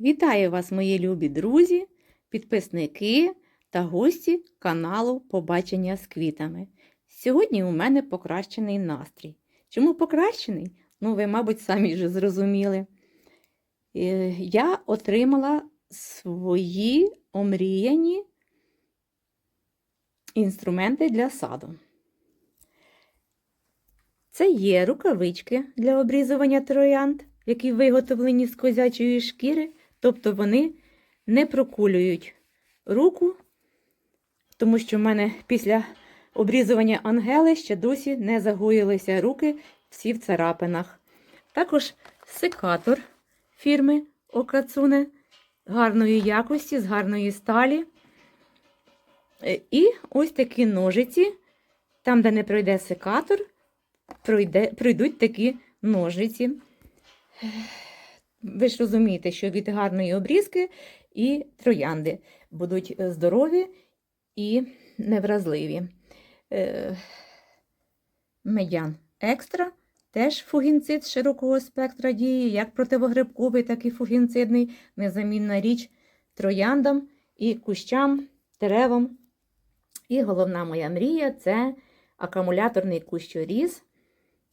Вітаю вас, мої любі друзі, підписники та гості каналу Побачення з квітами. Сьогодні у мене покращений настрій. Чому покращений? Ну, ви, мабуть, самі вже зрозуміли. Е, Я отримала свої омріяні інструменти для саду. Це є рукавички для обрізування троянд, які виготовлені з козячої шкіри, тобто вони не прокулюють руку, тому що в мене після обрізування ангели ще досі не загоїлися руки всі в царапинах. Також секатор фірми Окацуне гарної якості, з гарної сталі. Е, І ось такі ножиці, там, де не пройде секатор, пройде, пройдуть такі ножиці. Ви ж розумієте, що від гарної обрізки і троянди будуть е, здорові і невразливі. Е, Медян екстра теж фугінцид широкого спектра дії, як противогрибковий, так і фугінцидний, незамінна річ трояндам і кущам, деревам. І головна моя мрія це акумуляторний кущоріз,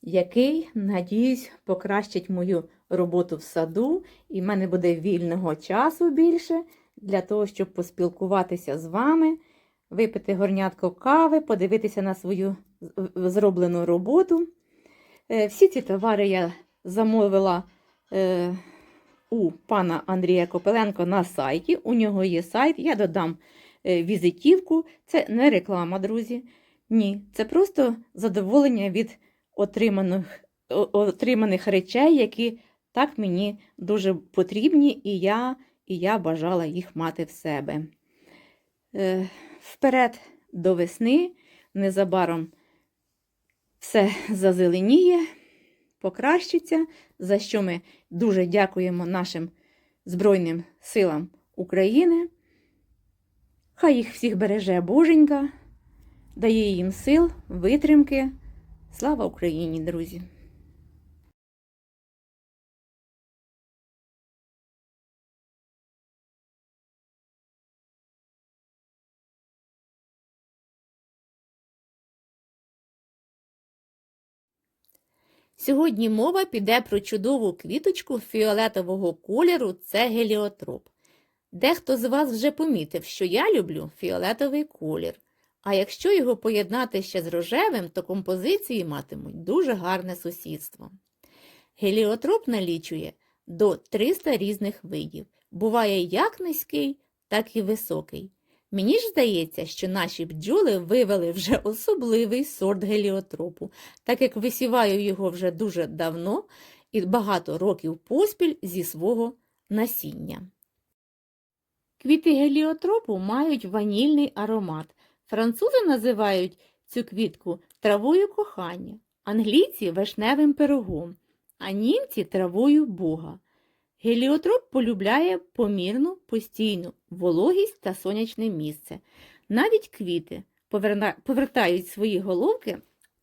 який, надіюсь, покращить мою роботу в саду, і в мене буде вільного часу більше для того, щоб поспілкуватися з вами, випити горнятко кави, подивитися на свою зроблену роботу. Е, Всі ці товари я замовила е, у пана Андрія Копеленко на сайті. У нього є сайт, я додам е, візитівку. Це не реклама, друзі. Ні, це просто задоволення від отриманих, отриманих речей, які так мені дуже потрібні, і я, і я бажала їх мати в себе. Е, Вперед до весни, незабаром все зазеленіє, покращиться, за що ми дуже дякуємо нашим Збройним силам України. Хай їх всіх береже Боженька, дає їм сил, витримки. Слава Україні, друзі! Сьогодні мова піде про чудову квіточку фіолетового кольору це геліотроп. Дехто з вас вже помітив, що я люблю фіолетовий колір. А якщо його поєднати ще з рожевим, то композиції матимуть дуже гарне сусідство. Геліотроп налічує до 300 різних видів. Буває як низький, так і високий. Мені ж здається, що наші бджоли вивели вже особливий сорт геліотропу, так як висіваю його вже дуже давно і багато років поспіль зі свого насіння. Квіти геліотропу мають ванільний аромат. Французи називають цю квітку травою кохання, англійці вишневим пирогом, а німці травою Бога. Геліотроп полюбляє помірну, постійну вологість та сонячне місце. Навіть квіти повертають свої головки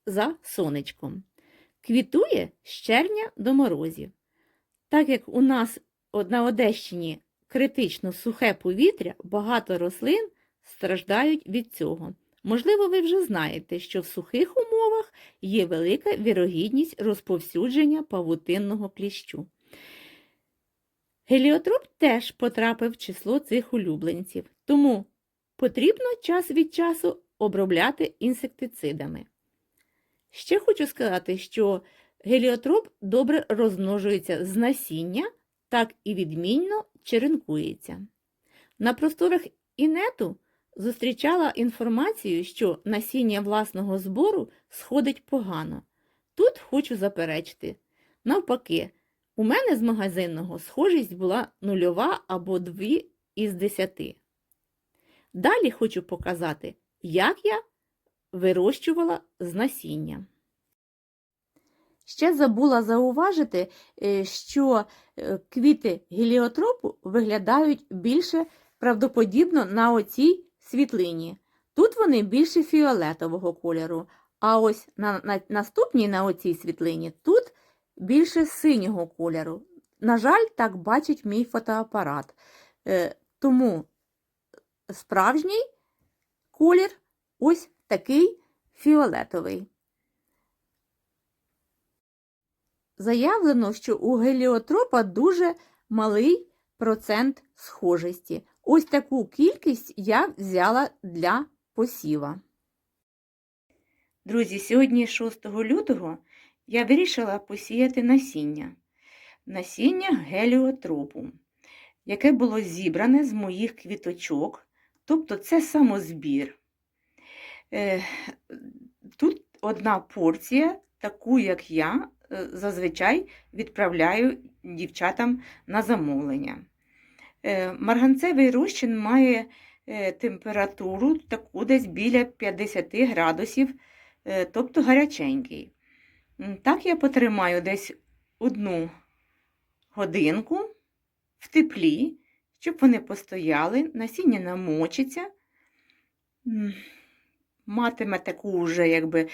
за сонечком. Квітує з червня до морозів. Так як у нас на Одещині критично сухе повітря, багато рослин страждають від цього. Можливо, ви вже знаєте, що в сухих умовах є велика вірогідність розповсюдження павутинного кліщу. Геліотроп теж потрапив в число цих улюбленців, тому потрібно час від часу обробляти інсектицидами. Ще хочу сказати, що геліотроп добре розмножується з насіння, так і відмінно черенкується. На просторах інету зустрічала інформацію, що насіння власного збору сходить погано. Тут хочу заперечити. Навпаки, у мене з магазинного схожість була нульова або дві із десяти. Далі хочу показати, як я вирощувала з насіння. Ще забула зауважити, е, що е, квіти геліотропу виглядають більше правдоподібно на оцій світлині. Тут вони більше фіолетового кольору, а ось на, на наступній на оцій світлині тут більше синього кольору. На жаль, так бачить мій фотоапарат. Е, Тому справжній колір ось такий фіолетовий. Заявлено, що у геліотропа дуже малий процент схожості. Ось таку кількість я взяла для посіва. Друзі, сьогодні 6 лютого я вирішила посіяти насіння. Насіння геліотропу, яке було зібране з моїх квіточок, тобто це самозбір. Е, Тут одна порція, таку як я, е, зазвичай відправляю дівчатам на замовлення. Е, Марганцевий розчин має е, температуру таку десь біля 50 градусів, е, тобто гаряченький. Так я потримаю десь одну годинку в теплі, щоб вони постояли, насіння намочиться, матиме таку вже, якби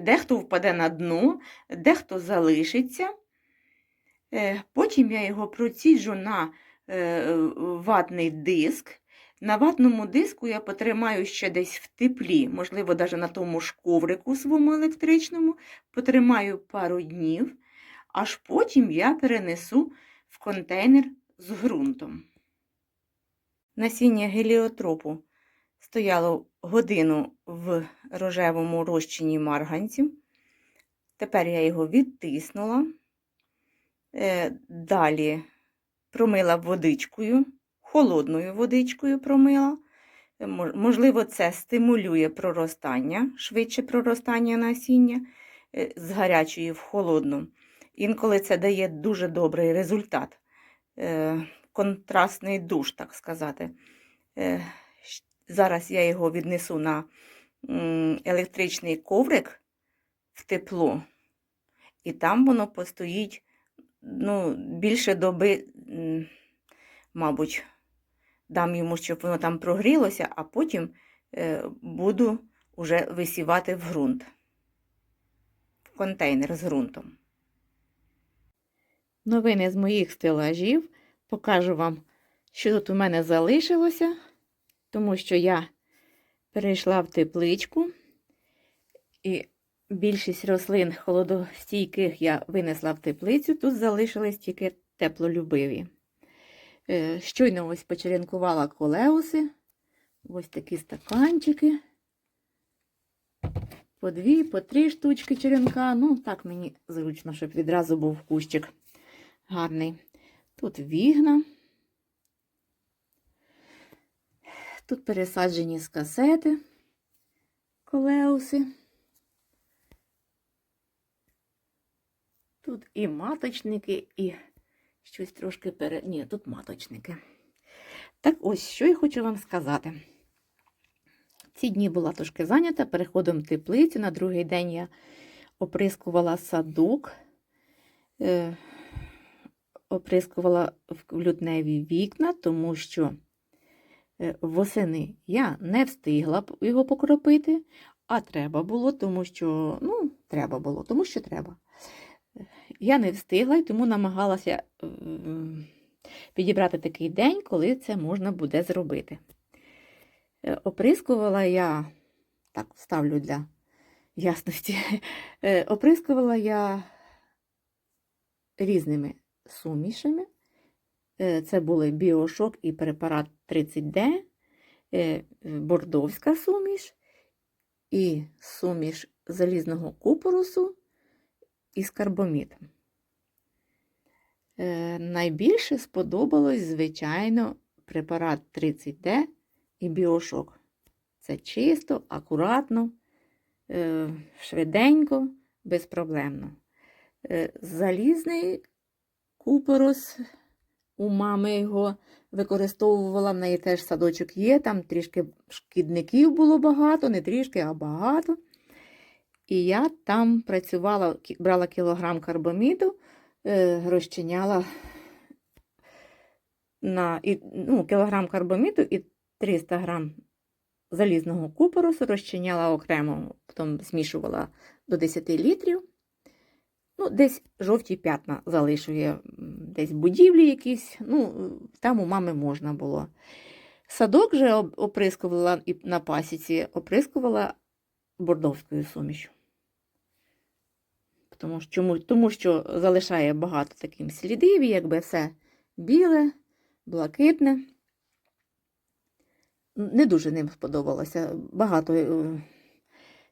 дехто впаде на дно, дехто залишиться. Потім я його проціджу на ватний диск. На ватному диску я потримаю ще десь в теплі, можливо, навіть на тому ж коврику своєму електричному, потримаю пару днів, аж потім я перенесу в контейнер з ґрунтом. Насіння геліотропу стояло годину в рожевому розчині марганців. Тепер я його відтиснула. Е, Далі промила водичкою, холодною водичкою промила. Можливо, це стимулює проростання, швидше проростання насіння е, з гарячої в холодну. Інколи це дає дуже добрий результат. Е, Контрастний душ, так сказати. Е, Зараз я його віднесу на електричний коврик в тепло, і там воно постоїть ну, більше доби, мабуть, дам йому, щоб воно там прогрілося, а потім е, буду вже висівати в ґрунт, в контейнер з ґрунтом. Новини з моїх стелажів. Покажу вам, що тут у мене залишилося, тому що я перейшла в тепличку, і більшість рослин холодостійких я винесла в теплицю, тут залишились тільки теплолюбиві. Е, Щойно ось почеренкувала колеуси. Ось такі стаканчики. По дві, по три штучки черенка. Ну, так мені зручно, щоб відразу був кущик гарний. Тут вігна. Тут пересаджені з касети колеуси. Тут і маточники, і щось трошки пере... Ні, тут маточники. Так ось, що я хочу вам сказати. Ці дні була трошки зайнята переходом в теплицю. На другий день я оприскувала садок, е, оприскувала в лютневі вікна, тому що е, восени я не встигла його покропити, а треба було, тому що, ну, треба було, тому що треба. Я не встигла і тому намагалася е, підібрати такий день, коли це можна буде зробити. Е, Оприскувала я, так, ставлю для ясності, е, оприскувала я різними сумішами. Це були біошок і препарат 30D, е, бордовська суміш і суміш залізного купорусу із карбомітом. Е, найбільше сподобалось, звичайно, препарат 30D і біошок. Це чисто, акуратно, е, швиденько, безпроблемно. Е, залізний купорос у мами його використовувала, в неї теж садочок є, там трішки шкідників було багато, не трішки, а багато. І я там працювала, брала кілограм карбаміду, е, розчиняла на ну, кілограм карбаміду і 300 грам залізного купоросу розчиняла окремо, потім змішувала до 10 літрів. Ну, десь жовті п'ятна залишує, десь будівлі якісь, ну, там у мами можна було. Садок же оприскувала і на пасіці, оприскувала бордовською сумішю. Тому що, тому що залишає багато таких слідів, якби все біле, блакитне. Не дуже ним сподобалося. Багато е,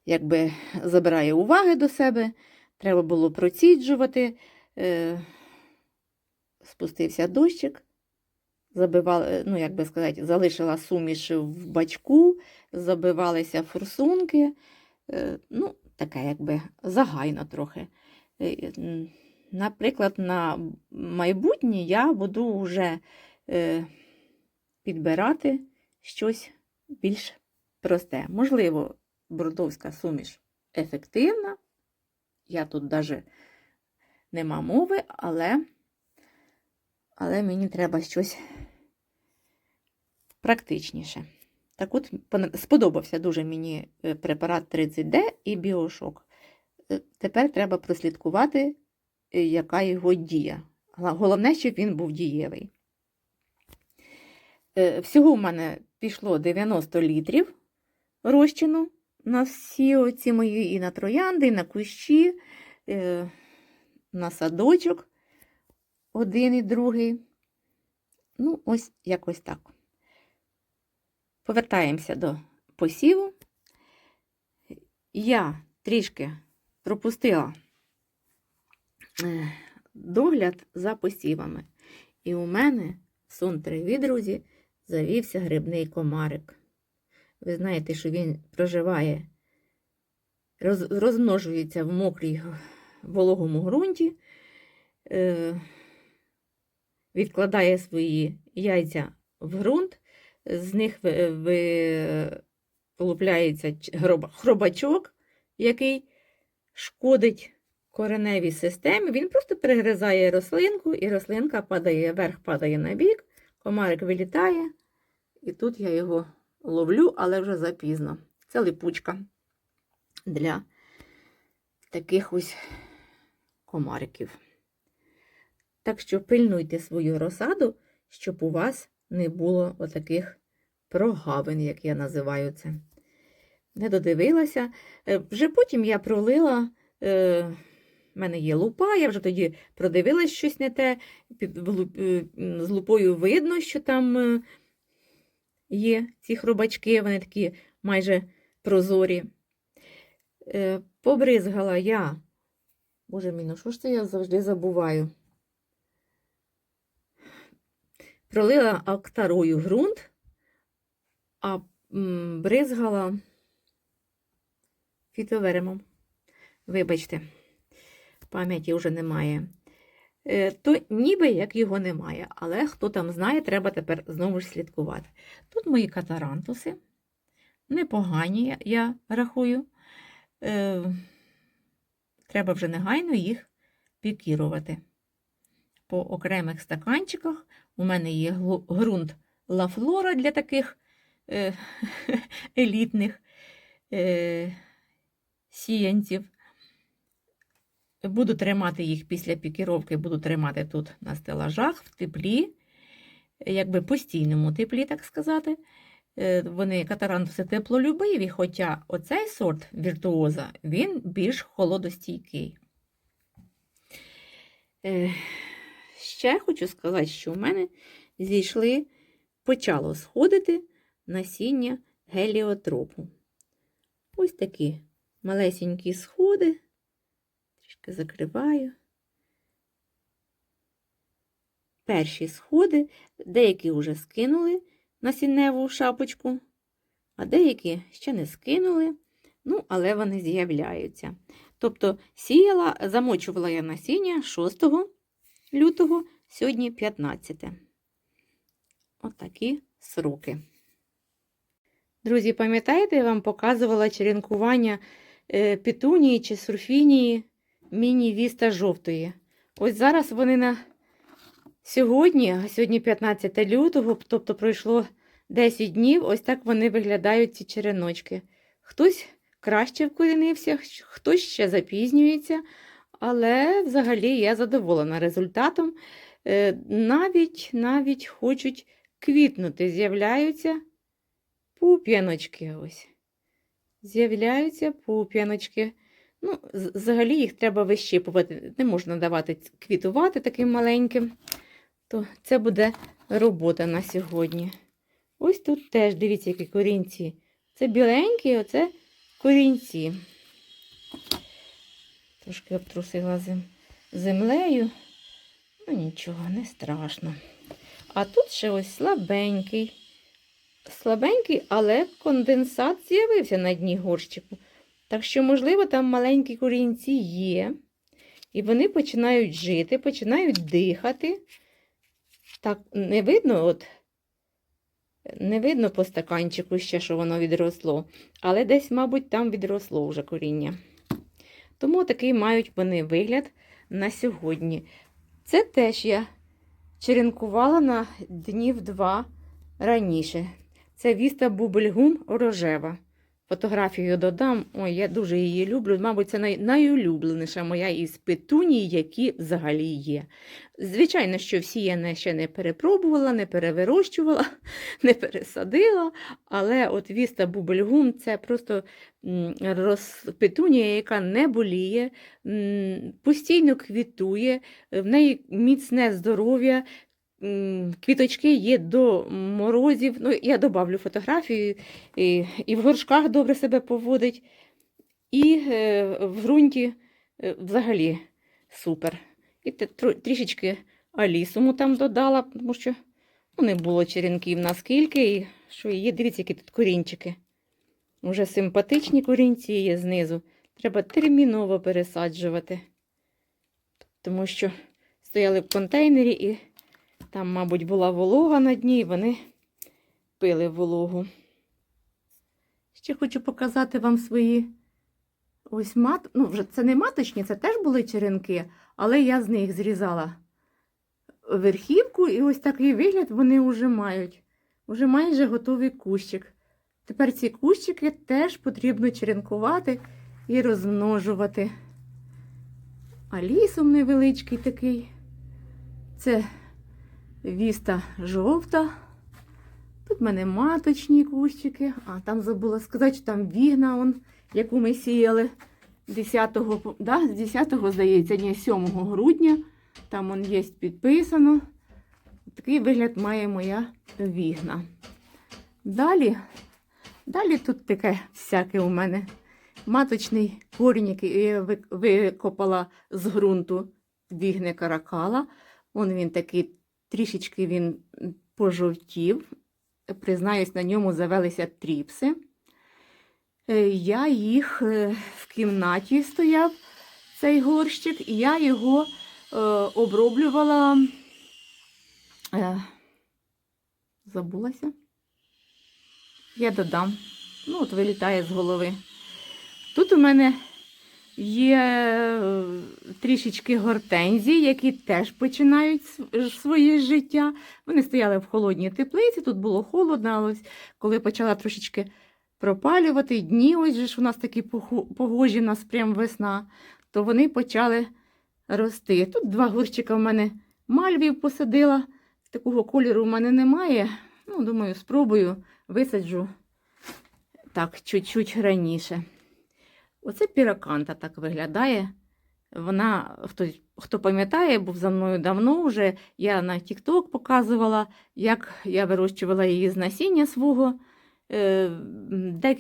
якби забирає уваги до себе. Треба було проціджувати. Е, спустився дощик, забивала, е, ну, як би сказати, залишила суміш в бачку, забивалися форсунки. Ну, таке, якби загайно трохи. Е, Наприклад, на майбутнє я буду вже е, підбирати щось більш просте. Можливо, бордовська суміш ефективна. Я тут навіть нема мови, але, але мені треба щось практичніше. Так от сподобався дуже мені е, препарат 30D і біошок. Е, Тепер треба прослідкувати, е, яка його дія. Головне, щоб він був дієвий. Всього в мене пішло 90 літрів розчину на всі оці мої і на троянди, і на кущі, на садочок один і другий. Ну, ось якось так. Повертаємося до посіву. Я трішки пропустила е, догляд за посівами. І у мене сон траві, друзі, завівся грибний комарик. Ви знаєте, що він проживає, роз, розмножується в мокрій вологому ґрунті, е, відкладає свої яйця в ґрунт, з них ви- вилупляється хробачок, який шкодить кореневій системі. Він просто перегризає рослинку, і рослинка падає вверх, падає на бік, комарик вилітає, і тут я його ловлю, але вже запізно. Це липучка для таких ось комариків. Так що пильнуйте свою розсаду, щоб у вас не було отаких прогавин, як я називаю це. Не додивилася. Е, Вже потім я пролила. Е, в мене є лупа, я вже тоді продивилась щось не те. Е, з лупою видно, що там є ці хробачки, вони такі майже прозорі. Побризгала я. Боже мій, ну що ж це я завжди забуваю? Пролила актарою ґрунт, а бризгала фітоверемом. Вибачте, пам'яті вже немає. Е, То ніби як його немає, але хто там знає, треба тепер знову ж слідкувати. Тут мої катарантуси. Непогані, я- рахую. Е, Треба вже негайно їх пікірувати. По окремих стаканчиках у мене є ґрунт лафлора для таких е, елітних е, сіянців. Буду тримати їх після пікіровки, буду тримати тут на стелажах, в теплі, якби постійному теплі, так сказати. Е, Вони катарантуси теплолюбиві, хоча оцей сорт віртуоза, він більш холодостійкий. Ще хочу сказати, що в мене зійшли, почало сходити насіння геліотропу. Ось такі малесенькі сходи. Трішки закриваю. Перші сходи, деякі вже скинули насінневу шапочку, а деякі ще не скинули, ну, але вони з'являються. Тобто сіяла, замочувала я насіння 6 лютого, сьогодні 15. Отакі сроки. Друзі, пам'ятаєте, я вам показувала черенкування е, петунії чи сурфінії міні-віста жовтої. Ось зараз вони на сьогодні, а сьогодні 15 лютого, тобто пройшло 10 днів, ось так вони виглядають ці череночки. Хтось краще вкорінився, хтось ще запізнюється, але взагалі я задоволена результатом. Е, Навіть, навіть хочуть квітнути, з'являються пуп'яночки ось. З'являються пуп'яночки. Ну, взагалі їх треба вищипувати. Не можна давати квітувати таким маленьким. То це буде робота на сьогодні. Ось тут теж, дивіться, які корінці. Це біленькі, оце корінці. Трошки обтрусила зем... землею. Ну, нічого, не страшно. А тут ще ось слабенький. Слабенький, але конденсат з'явився на дні горщику. Так що, можливо, там маленькі корінці є. І вони починають жити, починають дихати. Так, не видно, от, не видно по стаканчику ще, що воно відросло. Але десь, мабуть, там відросло вже коріння. Тому такий мають вони вигляд на сьогодні. Це теж я черенкувала на днів два раніше. Це Віста Бубельгум рожева. Фотографію додам. Ой, я дуже її люблю. Мабуть, це най- найулюбленіша моя із петуній, які взагалі є. Звичайно, що всі я ще не перепробувала, не перевирощувала, не пересадила. Але от Віста Бубельгум це просто роз... петунія, яка не боліє, постійно квітує, в неї міцне здоров'я. Квіточки є до морозів. Ну, я добавлю фотографію, і, і в горшках добре себе поводить, і е, в ґрунті е, взагалі супер. І тро- трішечки алісуму там додала, тому що ну, не було черенків наскільки, і що є, дивіться, які тут корінчики. Уже симпатичні корінці є знизу. Треба терміново пересаджувати, тому що стояли в контейнері і там, мабуть, була волога на дні, і вони пили вологу. Ще хочу показати вам свої ось мат. Ну, вже це не маточні, це теж були черенки, але я з них зрізала верхівку, і ось такий вигляд вони вже мають. Уже майже готовий кущик. Тепер ці кущики теж потрібно черенкувати і розмножувати. А лісом невеличкий такий. Це віста жовта. Тут в мене маточні кущики, а там забула сказати, що там вігна, он, яку ми сіяли 10-го, да, з 10-го, здається, ні, 7 грудня. Там он є підписано. Такий вигляд має моя вігна. Далі, далі тут таке всяке у мене. Маточний корінь, який я викопала з ґрунту вігне каракала. Он він такий, трішечки він пожовтів. Признаюсь, на ньому завелися тріпси. Е, Я їх е, в кімнаті стояв, цей горщик, і я його е, оброблювала. Забулася. Я додам. Ну, от вилітає з голови. Тут у мене є е, трішечки гортензій, які теж починають своє життя. Вони стояли в холодній теплиці, тут було холодно, але коли почала трошечки пропалювати, дні, ось же ж у нас такі погожі, у нас прям весна, то вони почали рости. Тут два горщика в мене мальвів посадила. Такого кольору в мене немає. Ну, думаю, спробую, висаджу так, чуть-чуть раніше. Оце піраканта так виглядає. Вона, хто, хто пам'ятає, був за мною давно вже. Я на TikTok показувала, як я вирощувала її з насіння свого. Е,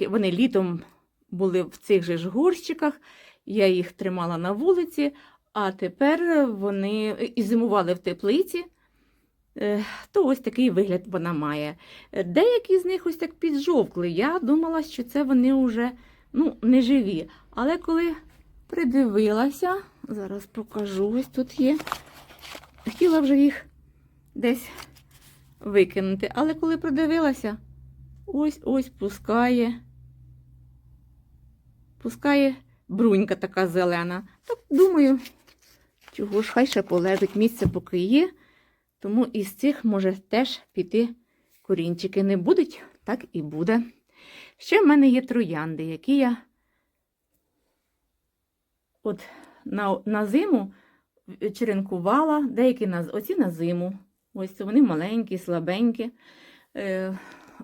вони літом були в цих же ж горщиках. Я їх тримала на вулиці, а тепер вони і зимували в теплиці. Е, То ось такий вигляд вона має. Е, Деякі з них ось так піджовкли. Я думала, що це вони вже ну, не живі. Але коли придивилася, зараз покажу, ось тут є. Хотіла вже їх десь викинути. Але коли придивилася, ось ось пускає. Пускає брунька така зелена. Так думаю, чого ж хай ще полежить місце, поки є. Тому із цих може теж піти корінчики. Не будуть, так і буде. Ще в мене є троянди, які я от на, на зиму черенкувала, деякі на, оці на зиму. Ось вони маленькі, слабенькі. Е,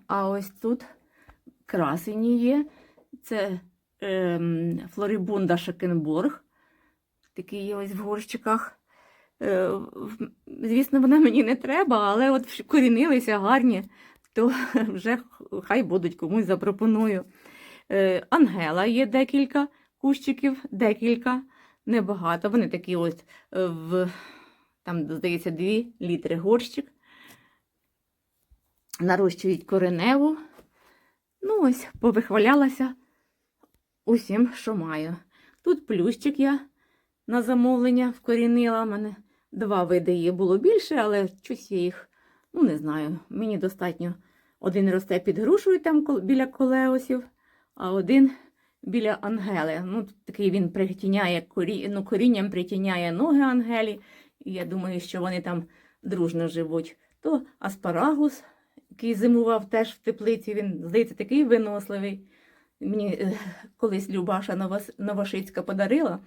а ось тут красені є. Це ем, Флорибунда Шакенбург. Такий є ось в горщиках. Е, звісно, вона мені не треба, але от вкорінилися гарні, то вже хай будуть комусь запропоную. Е, Ангела є декілька кущиків, декілька, небагато. Вони такі ось е, в, там, здається, 2 літри горщик. Нарощують кореневу. Ну, ось, повихвалялася усім, що маю. Тут плющик я на замовлення вкорінила. У мене два види є було більше, але щось я їх, ну не знаю. Мені достатньо. Один росте під грушою там біля колеосів, а один біля ангели. Ну, такий він притіняє корі... ну, корінням притіняє ноги ангелі. І я думаю, що вони там дружно живуть. То аспарагус, який зимував теж в теплиці, він, здається, такий виносливий. Мені е, колись Любаша Новошицька подарила.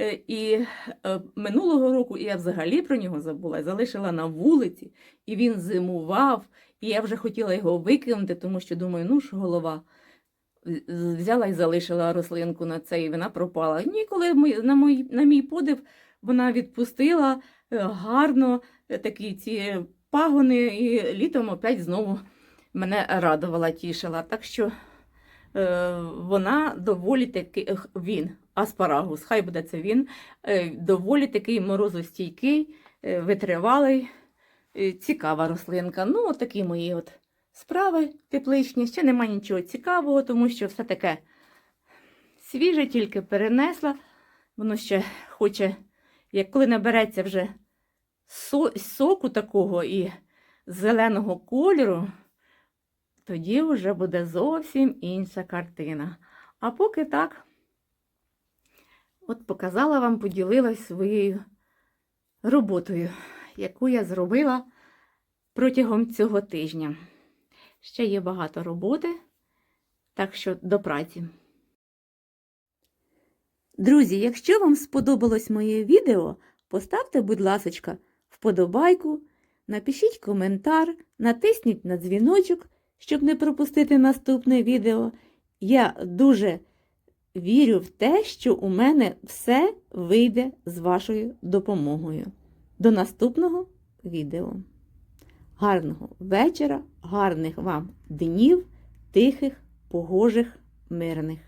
Е, І е, минулого року я взагалі про нього забула, залишила на вулиці, і він зимував, і я вже хотіла його викинути, тому що думаю, ну ж голова. Взяла і залишила рослинку на це, і вона пропала. Ніколи на мій, на мій подив вона відпустила е, гарно такі ці пагони, і літом опять знову мене радувала, тішила. Так що вона доволі таки він, аспарагус, хай буде це він, е, доволі такий морозостійкий, е, витривалий, е, цікава рослинка. Ну, от мої от справи тепличні. Ще нема нічого цікавого, тому що все таке свіже, тільки перенесла. Воно ще хоче, як коли набереться вже соку такого і зеленого кольору, тоді вже буде зовсім інша картина. А поки так, от показала вам, поділилась своєю роботою, яку я зробила протягом цього тижня. Ще є багато роботи, так що до праці. Друзі, якщо вам сподобалось моє відео, поставте, будь ласочка, вподобайку, напишіть коментар, натисніть на дзвіночок, щоб не пропустити наступне відео. Я дуже вірю в те, що у мене все вийде з вашою допомогою. До наступного відео. Гарного вечора, гарних вам днів, тихих, погожих, мирних.